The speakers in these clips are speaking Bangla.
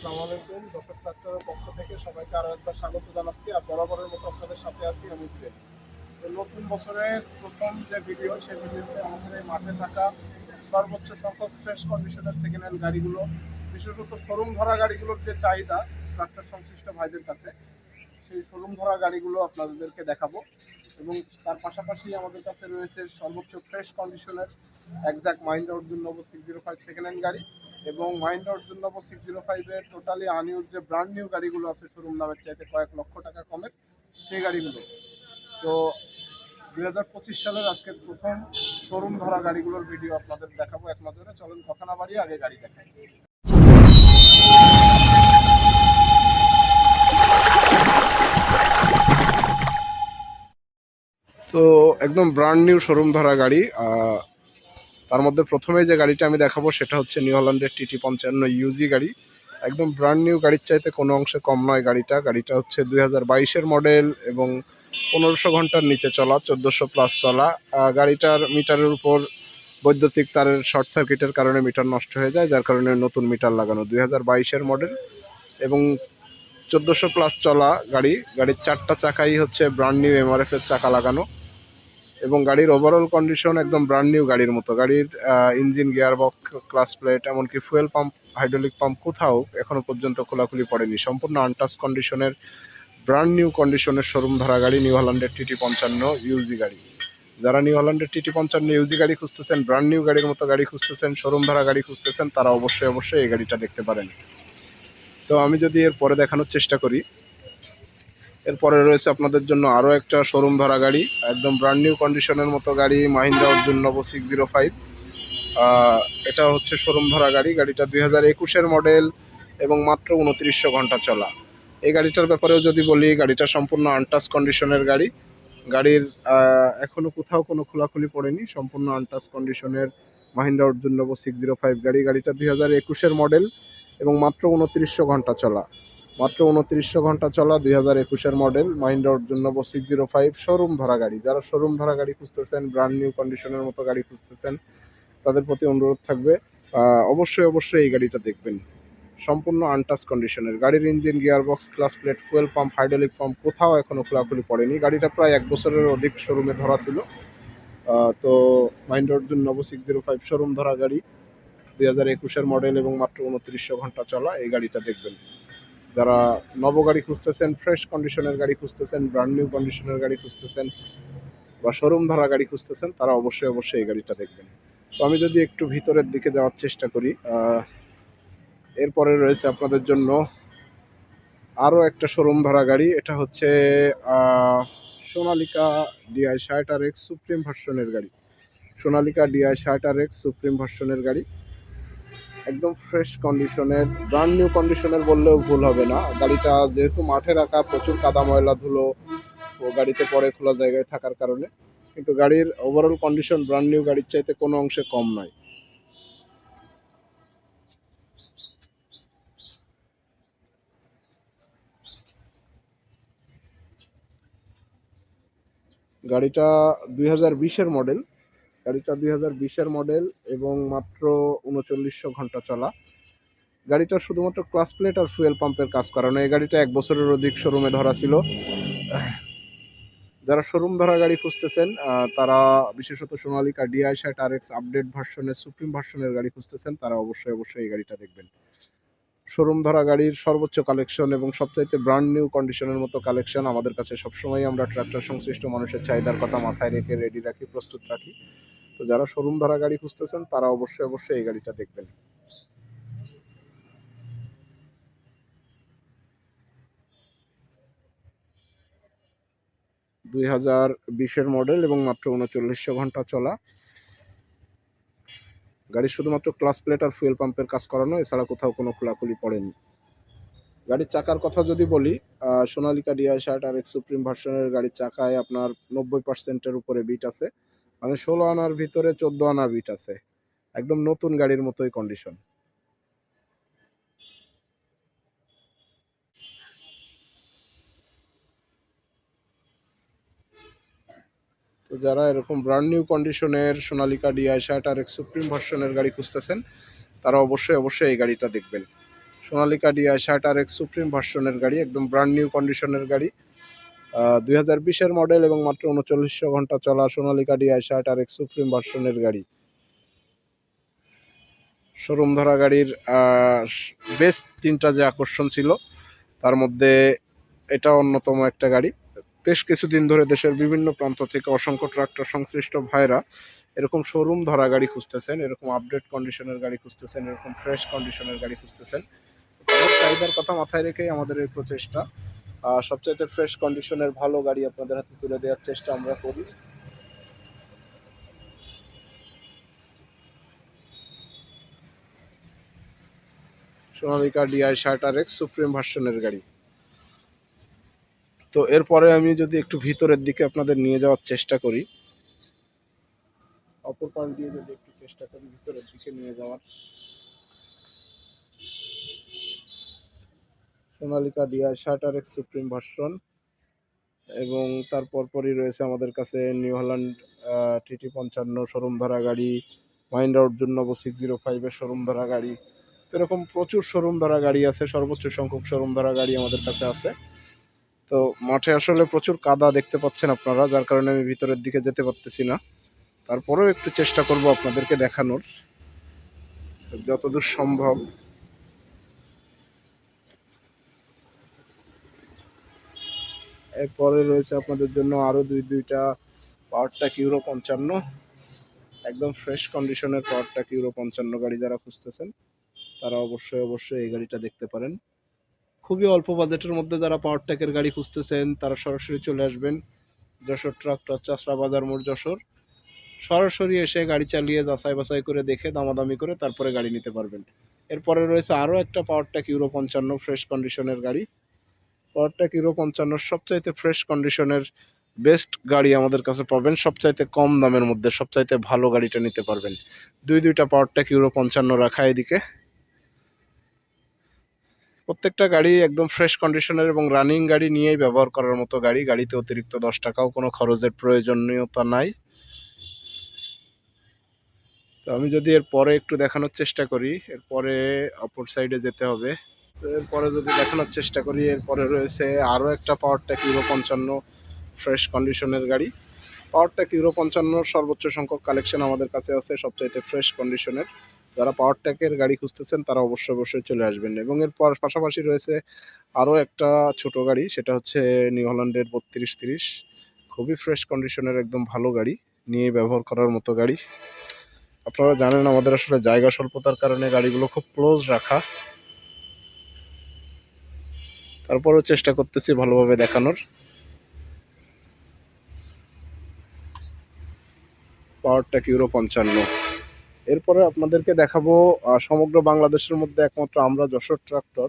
আসসালামু আলাইকুম দর্শক ট্রাক্টরের পক্ষ থেকে সবাইকে আরও একবার স্বাগত জানাচ্ছি আর বরাবরের মতো আপনাদের সাথে আছি আমি তো নতুন বছরের প্রথম যে ভিডিও সেই ভিডিওতে আমাদের এই মাঠে থাকা সর্বোচ্চ সংখ্যক ফ্রেশ কন্ডিশনের সেকেন্ড হ্যান্ড গাড়িগুলো, বিশেষত শোরুম ধরা গাড়িগুলোর যে চাহিদা, ট্রাক্টর সংশ্লিষ্ট ভাইদের কাছে, সেই শোরুম ধরা গাড়িগুলো আপনাদেরকে দেখাবো এবং তার পাশাপাশি আমাদের কাছে রয়েছে সর্বোচ্চ ফ্রেশ কন্ডিশনের exact Mahindra Arjun Novo six zero five second hand গাড়ি। এবং মাইন্ড জন্য সিক্স জিরো ফাইভের টোটালি আনইউজ যে ব্র্যান্ড নিউ গাড়িগুলো আছে শোরুম দামের চাইতে কয়েক লক্ষ টাকা কমের, সেই গাড়িগুলো। তো দুই হাজার পঁচিশ সালের আজকে প্রথম শোরুম ধরা গাড়িগুলোর ভিডিও আপনাদের দেখাবো এক নজরে। চলুন কথা না বাড়িয়ে আগে গাড়ি দেখাই। তো একদম ব্র্যান্ড নিউ শোরুম ধরা গাড়ি তার মধ্যে প্রথমে যে গাড়িটা আমি দেখাবো সেটা হচ্ছে নিউ হল্যান্ডের টিটি পঞ্চান্ন ইউজি গাড়ি। একদম ব্র্যান্ড নিউ গাড়ির চাইতে কোনো অংশে কম নয় গাড়িটা। গাড়িটা হচ্ছে দুই হাজার মডেল এবং পনেরোশো ঘণ্টার নিচে চলা, চোদ্দোশো প্লাস চলা। গাড়িটার মিটারের উপর বৈদ্যুতিক তারের শর্ট সার্কিটের কারণে মিটার নষ্ট হয়ে যায়, যার কারণে নতুন মিটার লাগানো। দুই হাজার মডেল এবং চোদ্দোশো প্লাস চলা গাড়ি। গাড়ির চারটা চাকাই হচ্ছে ব্র্যান্ড নিউ এমআরএফ এর চাকা লাগানো। এবং গাড়ির ওভারঅল কন্ডিশন একদম ব্র্যান্ড নিউ গাড়ির মতো। গাড়ির engine gear box clutch plate এমনকি ফুয়েল পাম্প হাইড্রোলিক পাম্প কোথাও এখনও পর্যন্ত খোলাখুলি পড়েনি। সম্পূর্ণ আনটাচ কন্ডিশনের ব্র্যান্ড নিউ কন্ডিশনের শোরুম ধরা গাড়ি নিউ হল্যান্ডের টিটি পঞ্চান্ন ইউজি গাড়ি। যারা নিউ হল্যান্ডের টিটি পঞ্চান্ন ইউজি গাড়ি খুঁজতেছেন ব্র্যান্ড নিউ গাড়ির মতো গাড়ি খুঁজতেছেন শোরুম ধরা গাড়ি খুঁজতেছেন, তারা অবশ্যই অবশ্যই এই গাড়িটা দেখতে পারেন। তো আমি যদি এর পরে দেখানোর চেষ্টা করি এরপরে রয়েছে আপনাদের জন্য আরও একটা শোরুম ধরা গাড়ি একদম ব্র্যান্ড নিউ কন্ডিশনের মতো গাড়ি Mahindra Arjun Novo six zero five এটা হচ্ছে শোরুম ধরা গাড়ি গাড়িটা দুই হাজার একুশের মডেল এবং মাত্র উনত্রিশশো ঘণ্টা চলা। এই গাড়িটার ব্যাপারেও যদি বলি গাড়িটা সম্পূর্ণ আনটাচ কন্ডিশনের গাড়ি। গাড়ির আহ, এখনও কোথাও কোনো খোলাখুলি পড়েনি সম্পূর্ণ আনটাচ কন্ডিশনের Mahindra Arjun Novo six zero five গাড়ি। গাড়িটা দুই হাজার একুশের মডেল এবং মাত্র উনত্রিশশো ঘণ্টা চলা। মাত্র উনত্রিশশো ঘণ্টা চলা দুই হাজার একুশের model Mahindra Arjun Novo six zero five showroom ধরা গাড়ি। যারা শোরুম ধরা গাড়ি খুঁজতেছেন ব্র্যান্ড নিউ কন্ডিশনের মতো গাড়ি খুঁজতেছেন, তাদের প্রতি অনুরোধ থাকবে। অবশ্যই অবশ্যই এই গাড়িটা দেখবেন। সম্পূর্ণ আনটাচ কন্ডিশনের গাড়ির engine gear box clutch plate fuel pump hydraulic pump কোথাও এখনও খোলাখুলি পড়েনি। গাড়িটা প্রায় এক বছরের অধিক শোরুমে ধরা ছিল। তো Mahindra Arjun Novo six zero five showroom ধরা গাড়ি দুই হাজার একুশের মডেল এবং মাত্র উনত্রিশশো ঘণ্টা চলা এই গাড়িটা দেখবেন। যারা নব গাড়ি খুঁজতেছেন ফ্রেশ কন্ডিশনের গাড়ি খুঁজতেছেন ব্র্যান্ড নিউ কন্ডিশনের গাড়ি খুঁজতেছেন বা শোরুম ধরা গাড়ি খুঁজতেছেন, তারা অবশ্যই অবশ্যই এই গাড়িটা দেখবেন। তো আমি যদি একটু ভিতরের দিকে যাওয়ার চেষ্টা করি এরপরে রয়েছে আপনাদের জন্য আরও একটা শোরুম ধরা গাড়ি, এটা হচ্ছে সোনালিকা ডিআই ষাট আর এক্স সুপ্রিম ভার্সনের গাড়ি। সোনালিকা ডিআই ষাট আর এক্স সুপ্রিম ভার্সনের গাড়ি। একদম ফ্রেশ কন্ডিশনের ব্র্যান্ড নিউ কন্ডিশনের বললেও ভুল হবে না। গাড়িটা যেহেতু মাঠে রাখা, প্রচুর কাদা ময়লা, ধুলো, ও গাড়িতে পরে খোলা জায়গায় থাকার কারণে। কিন্তু গাড়ির ওভারঅল কন্ডিশন ব্র্যান্ড নিউ গাড়ির চাইতে কোনো অংশে কম নয়। গাড়িটা দুই হাজার বিশের মডেল গাড়িটা দুই হাজার বিশের মডেল এবং মাত্র উনচল্লিশশো ঘণ্টা চলা। গাড়িটা শুধুমাত্র ক্লাস প্লেট আর ফুয়েল পাম্পের কাজ করানো। এই গাড়িটা এক বছরের অধিক শোরুমে ধরা ছিল। যারা শোরুম ধরা গাড়ি খুঁজতেছেন তারা বিশেষত সোনালিকা ডিআই ষাট আর এক্স আপডেট ভার্সনের সুপ্রিম ভার্সনের গাড়ি খুঁজতেছেন, তারা অবশ্যই অবশ্যই এই গাড়িটা দেখবেন। শোরুম ধরা গাড়ির সর্বোচ্চ কালেকশন এবং সবচাইতে ব্র্যান্ড নিউ কন্ডিশনের মতো কালেকশন আমাদের কাছে সবসময় আমরা ট্রাক্টর সংশ্লিষ্ট মানুষের চাহিদার কথা মাথায় রেখে রেডি রাখি, প্রস্তুত রাখি। তো যারা শোরুম ধরা গাড়ি খুঁজতেছেন, তারা অবশ্যই অবশ্যই এই গাড়িটা দেখবেন। দুই হাজার বিশের মডেল এবং মাত্র উনচল্লিশশো ঘণ্টা চলা। গাড়ি শুধুমাত্র ক্লাস প্লেট আর ফুয়েল পাম্পের কাজ করানো, এছাড়া কোথাও কোনো খোলাখুলি পড়েনি। গাড়ির চাকার কথা যদি বলি সোনালিকা ডিআই শার্ট আর এক সুপ্রিম ভার্সনের গাড়ির চাকায় আপনার নব্বই পার্সেন্টের উপরে বিট আছে। মানে ষোলো আনার ভিতরে চোদ্দ আনা বিট আছে। একদম নতুন গাড়ির মতোই কন্ডিশন তো যারা এরকম ব্র্যান্ড নিউ কন্ডিশনের সোনালিকা ডিআই শার্ট আর সুপ্রিম ভার্সনের গাড়ি খুঁজতেছেন, তারা অবশ্যই অবশ্যই এই গাড়িটা দেখবেন। সোনালিকা ডিআই ষাট আর এক্স সুপ্রিম ভার্সনের গাড়ি, একদম ব্র্যান্ড নিউ কন্ডিশনের গাড়ি। দুই হাজার বিশের মডেল এবং মাত্র উনচল্লিশশো ঘণ্টা চলা সোনালিকা ডিআই ষাট আর এক্স সুপ্রিম ভার্সনের গাড়ি। শোরুম ধরা গাড়ির বেস্ট তিনটা যে আকর্ষণ ছিল, তার মধ্যে এটা অন্যতম একটা গাড়ি। বেশ কিছুদিন ধরে দেশের বিভিন্ন প্রান্ত থেকে অসংখ্য ট্রাক্টর সংশ্লিষ্ট ভাইরা এরকম শোরুম ধরা গাড়ি খুঁজতেছেন এরকম আপডেট কন্ডিশনের গাড়ি খুঁজতেছেন এরকম ফ্রেশ কন্ডিশনের গাড়ি খুঁজতেছেন। চাহিদার কথা মাথায় রেখেই আমাদের এই প্রচেষ্টা। আহ, সবচাইতে ফ্রেশ কন্ডিশনের ভালো গাড়ি আপনাদের হাতে তুলে দেওয়ার চেষ্টা আমরা করি। Sonalika D I R X supreme ভার্সনের গাড়ি। তো এরপরে আমি যদি একটু ভিতরের দিকে আপনাদের নিয়ে যাওয়ার চেষ্টা করি, অপর পাশ দিয়ে যদি একটু চেষ্টা করি ভিতরের দিকে নিয়ে যাওয়ার। সোনালিকা ডিআই শার্টার এক্স সুপ্রিম ভার্সন এবং তার পরপরই রয়েছে আমাদের কাছে নিউ হল্যান্ড টিটি পঞ্চান্ন শোরুম ধরা গাড়ি, মাইন্ডা অর্জুন নব সিক্স জিরো ফাইভের শোরুম ধরা গাড়ি। এরকম প্রচুর শোরুম ধরা গাড়ি আছে, সর্বোচ্চ সংখ্যক শোরুম ধরা গাড়ি আমাদের কাছে আছে। তো মাঠে আসলে প্রচুর কাদা দেখতে পাচ্ছেন আপনারা, যার কারণে আমি ভিতরের দিকে যেতে পারতেছি না। তারপরেও একটু চেষ্টা করব আপনাদেরকে দেখানোর। যতদূর সম্ভব। এরপরে রয়েছে আপনাদের জন্য আরও দুই, দুইটা পাওয়ারটাক ইউরো পঞ্চান্ন। একদম ফ্রেশ কন্ডিশনের পাওয়ারটাক ইউরো পঞ্চান্ন গাড়ি যারা খুঁজতেছেন, তারা অবশ্যই অবশ্যই এই গাড়িটা দেখতে পারেন। খুবই অল্প বাজেটের মধ্যে যারা পাওয়ার ট্যাকের গাড়ি খুঁজতেছেন, তারা সরাসরি চলে আসবেন যশোর ট্রাক্টর চাষরা বাজার মোড় যশোর। সরাসরি এসে গাড়ি চালিয়ে যাচাই বাছাই করে দেখে, দামাদামি করে তারপরে গাড়ি নিতে পারবেন। এরপরে রয়েছে আরও একটা পাওয়ার ট্যাক ইউরো পঞ্চান্ন ফ্রেশ কন্ডিশনের গাড়ি। পাওয়ার ট্যাক ইউরো পঞ্চান্ন সবচাইতে ফ্রেশ কন্ডিশনের বেস্ট গাড়ি আমাদের কাছে পাবেন। সবচাইতে কম দামের মধ্যে সবচাইতে ভালো গাড়িটা নিতে পারবেন। দুই দুইটা পাওয়ার ট্যাক ইউরো পঞ্চান্ন রাখা এদিকে। প্রত্যেকটা গাড়ি একদম ফ্রেশ কন্ডিশনের এবং রানিং গাড়ি নিয়েই ব্যবহার করার মতো গাড়ি। গাড়িতে অতিরিক্ত দশ টাকাও কোনো খরচের প্রয়োজনীয়তা নাই। তো আমি যদি এর পরে একটু দেখানোর চেষ্টা করি এরপরে অপর সাইডে যেতে হবে। তো এরপরে যদি দেখানোর চেষ্টা করি এরপরে রয়েছে আরও একটা পাওয়ার ট্যাক ইউরো পঞ্চান্ন ফ্রেশ কন্ডিশনের গাড়ি। পাওয়ার ট্যাক ইউরো পঞ্চান্ন সর্বোচ্চ সংখ্যক কালেকশন আমাদের কাছে আছে সবচাইতে ফ্রেশ কন্ডিশনের যারা পাওয়ার ট্যাকের গাড়ি খুঁজতেছেন, তারা অবশ্যই অবশ্যই চলে আসবেন। এবং এর পাশাপাশি রয়েছে আরও একটা ছোট গাড়ি, সেটা হচ্ছে নিউ হল্যান্ডের বত্রিশ তিরিশ। খুবই ফ্রেশ কন্ডিশনের একদম ভালো গাড়ি, নিয়ে ব্যবহার করার মতো গাড়ি। আপনারা জানেন আমাদের আসলে জায়গা স্বল্পতার কারণে গাড়িগুলো খুব ক্লোজ রাখা। তারপরেও চেষ্টা করতেছি ভালোভাবে দেখানোর। পাওয়ার ট্যাক ইউরো পঞ্চান্ন। এরপরে আপনাদেরকে দেখাবো সমগ্র বাংলাদেশের মধ্যে একমাত্র আমরা যশোর ট্রাক্টর।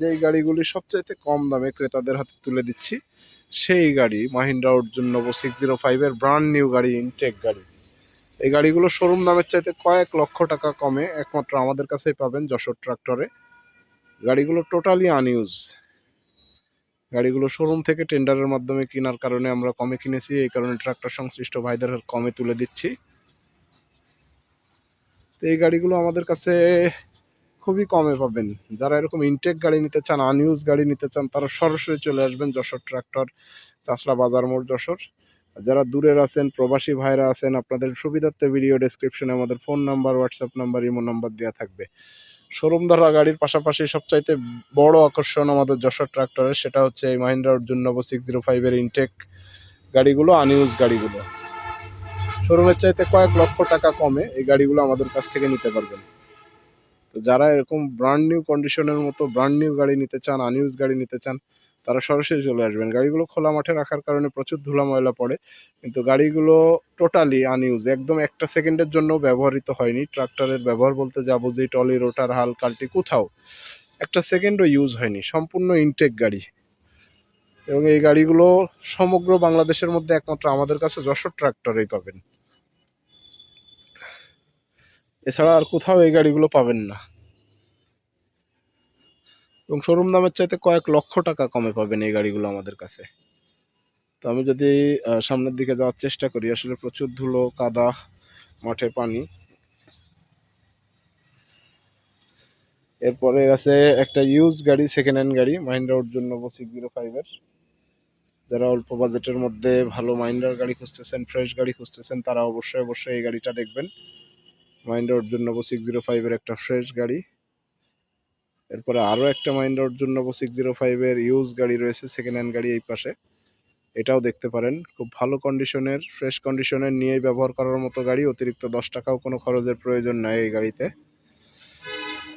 যেই গাড়িগুলি সবচাইতে কম দামে ক্রেতাদের হাতে তুলে দিচ্ছি, সেই গাড়ি Mahindra Arjun Novo six zero ফাইভের ব্র্যান্ড নিউ গাড়ি ইনটেক গাড়ি। এই গাড়িগুলো শোরুম দামের চাইতে কয়েক লক্ষ টাকা কমে একমাত্র আমাদের কাছেই পাবেন যশোর ট্রাক্টরে। গাড়িগুলো টোটালি আনইউজ গাড়িগুলো শোরুম থেকে টেন্ডারের মাধ্যমে কেনার কারণে আমরা কমে কিনেছি, এই কারণে ট্রাক্টর সংশ্লিষ্ট ভাইদের কমে তুলে দিচ্ছি। তো এই গাড়িগুলো আমাদের কাছে খুবই কমে পাবেন। যারা এরকম ইনটেক গাড়ি নিতে চান আনইউজ গাড়ি নিতে চান, তারা সরাসরি চলে আসবেন যশোর ট্রাক্টর চাষলা বাজার মোড় যশোর। যারা দূরের আছেন, প্রবাসী ভাইরা আছেন, আপনাদের সুবিধার্থে ভিডিও ডেসক্রিপশনে আমাদের phone number WhatsApp number imo number দেওয়া থাকবে। শোরুম ধরা গাড়ির পাশাপাশি সবচাইতে বড় আকর্ষণ আমাদের যশোর ট্রাক্টরের, সেটা হচ্ছে এই Mahindra Arjun Novo six zero ফাইভের ইনটেক গাড়িগুলো আনইউজ গাড়িগুলো। শোরুমের চাইতে কয়েক লক্ষ টাকা কমে এই গাড়িগুলো আমাদের কাছ থেকে নিতে পারবেন। তো যারা এরকম ব্র্যান্ড নিউ কন্ডিশনের মতো ব্র্যান্ড নিউ গাড়ি নিতে চান আনইউজ গাড়ি নিতে চান, তারা সরাসরি চলে আসবেন। গাড়িগুলো খোলা মাঠে রাখার কারণে প্রচুর ধুলা ময়লা পড়ে, কিন্তু গাড়িগুলো টোটালি আনইউজ একদম একটা সেকেন্ডের জন্য ব্যবহৃত হয়নি। ট্রাক্টরের ব্যবহার বলতে যা বুঝি টলি রোটার, হাল, কালটি কোথাও একটা সেকেন্ডও ইউজ হয়নি। সম্পূর্ণ ইনটেক গাড়ি। এবং এই গাড়িগুলো সমগ্র বাংলাদেশের মধ্যে একমাত্র আমাদের কাছে যশোর ট্রাক্টরেই পাবেন। এছাড়া আর কোথাও এই গাড়িগুলো পাবেন না। এবং শোরুম দামের চাইতে কয়েক লক্ষ টাকা কমে পাবেন এই গাড়িগুলো আমাদের কাছে। তো আমি যদি সামনের দিকে যাওয়ার চেষ্টা করি, আসলে প্রচুর ধুলো, কাদা মাঠে পানি। এরপরে আছে একটা ইউজ গাড়ি সেকেন্ড হ্যান্ড গাড়ি, মাহিন্দ্রা সিক্স জিরো ফাইভের যারা অল্প বাজেটের মধ্যে ভালো মাহিন্দ্রার গাড়ি খুঁজতেছেন ফ্রেশ গাড়ি খুঁজতেছেন, তারা অবশ্যই অবশ্যই এই গাড়িটা দেখবেন। Mahindra Arjun Novo six zero ফাইভের একটা ফ্রেশ গাড়ি। এরপরে আরও একটা Mahindra Arjun Novo six zero ফাইভের ইউজ গাড়ি রয়েছে সেকেন্ড হ্যান্ড গাড়ি এই পাশে। এটাও দেখতে পারেন, খুব ভালো কন্ডিশনের ফ্রেশ কন্ডিশনের নিয়েই ব্যবহার করার মতো গাড়ি, অতিরিক্ত দশ টাকাও কোনো খরচের প্রয়োজন নাই এই গাড়িতে।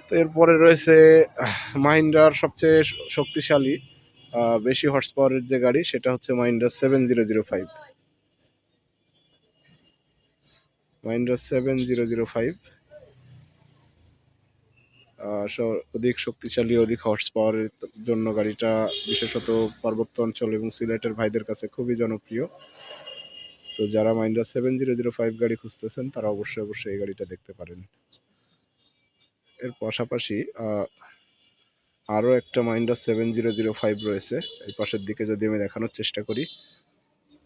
তো এরপরে রয়েছে মাহিন্দ্রার সবচেয়ে শক্তিশালী। বেশি হর্স পাওয়ারের যে গাড়ি, সেটা হচ্ছে Mahindra seven zero zero five Mahindra seven zero zero five অধিক শক্তিশালী, অধিক হর্স পাওয়ারের জন্য গাড়িটা বিশেষত পার্বত্য অঞ্চল এবং সিলেটের ভাইদের কাছে খুবই জনপ্রিয়। তো যারা Mahindra seven zero zero five গাড়ি খুঁজতেছেন, তারা অবশ্যই অবশ্যই এই গাড়িটা দেখতে পারেন। এর পাশাপাশি আরও একটা Mahindra seven zero zero five রয়েছে। এই পাশের দিকে যদি আমি দেখানোর চেষ্টা করি,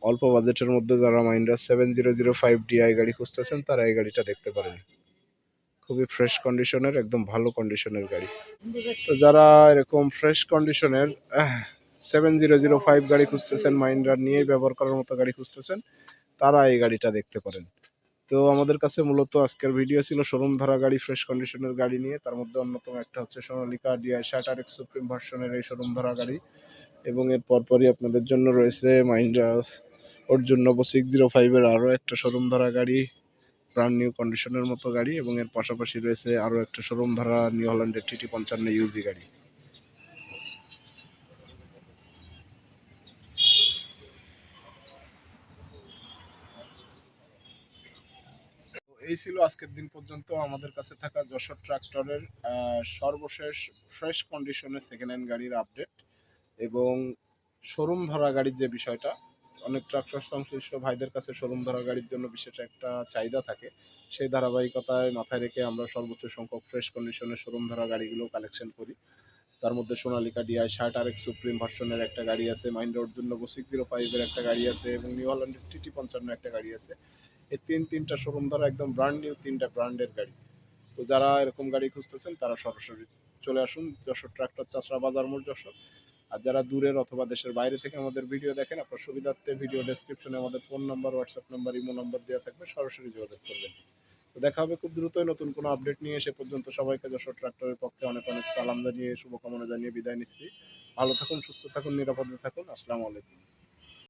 অল্প বাজেটের মধ্যে যারা Mahindra seven zero zero five D I গাড়ি খুঁজতেছেন, তারা এই গাড়িটা দেখতে পারেন। খুবই ফ্রেশ কন্ডিশনের একদম ভালো কন্ডিশনের গাড়ি। তো যারা এরকম ফ্রেশ কন্ডিশনের সেভেন জিরো জিরো ফাইভ গাড়ি খুঁজতেছেন মাহিন্দ্রার নিয়েই ব্যবহার করার মতো গাড়ি খুঁজতেছেন, তারা এই গাড়িটা দেখতে পারেন। তো আমাদের কাছে মূলত আজকের ভিডিও ছিল শোরুম ধরা গাড়ি ফ্রেশ কন্ডিশনের গাড়ি নিয়ে। তার মধ্যে অন্যতম একটা হচ্ছে সোনালিকা ডিআই শার্টার এক্স সুপ্রিম ভার্সনের এই শোরুম ধরা গাড়ি। এবং এর পরপরই আপনাদের জন্য রয়েছে Mahindra Arjun Novo six zero ফাইভের আরও একটা শোরুম ধরা গাড়ি ব্রান্ড নিউ কন্ডিশনের মতো গাড়ি। এবং এর পাশাপাশি রয়েছে আরও একটা শোরুম ধরা নিউ হল্যান্ডের টিটি পঞ্চান্ন ইউজি গাড়ি তো এই ছিল আজকের দিন পর্যন্ত আমাদের কাছে থাকা যশোর ট্রাক্টরের সর্বশেষ ফ্রেশ কন্ডিশনের সেকেন্ড হ্যান্ড গাড়ির আপডেট এবং শোরুম ধরা গাড়ির যে বিষয়টা, অনেক ট্রাক্টর সংশ্লিষ্ট ভাইদের কাছে শোরুম ধরা গাড়ির জন্য বিশেষ একটা চাহিদা থাকে। সেই ধারাবাহিকতায় মাথায় রেখে আমরা সর্বোচ্চ সংখ্যক ফ্রেশ কন্ডিশনের শোরুম ধরা গাড়িগুলো কালেকশন করি। তার মধ্যে সোনালিকা ডিআই শার্ট আর এক্স সুপ্রিম ভার্সনের একটা গাড়ি আছে অর্জুন নবো সিক্স জিরো ফাইভের একটা গাড়ি আছে এবং নিউ হল্যান্ডের টিটি পঞ্চান্ন একটা গাড়ি আছে। এই তিন, তিনটা শোরুম ধরা একদম ব্র্যান্ড নিউ তিনটা ব্র্যান্ডের গাড়ি। তো যারা এরকম গাড়ি খুঁজতেছেন, তারা সরাসরি চলে আসুন, যশোর ট্রাক্টর চাষরা বাজার মোড় যশোর। আর যারা দূরের অথবা দেশের বাইরে থেকে আমাদের ভিডিও দেখেন, আপনার সুবিধার্থে ভিডিও ডেসক্রিপশনে আমাদের phone number WhatsApp number imo number দেওয়া থাকবে, সরাসরি যোগাযোগ করবেন। তো দেখা হবে খুব দ্রুতই, নতুন কোনো আপডেট নিয়ে এসে পর্যন্ত সবাইকে যশোর ট্রাক্টরের পক্ষে অনেক অনেক সালাম জানিয়ে, শুভকামনা জানিয়ে বিদায় নিচ্ছি। ভালো থাকুন, সুস্থ থাকুন, নিরাপদে থাকুন। আসসালামু আলাইকুম।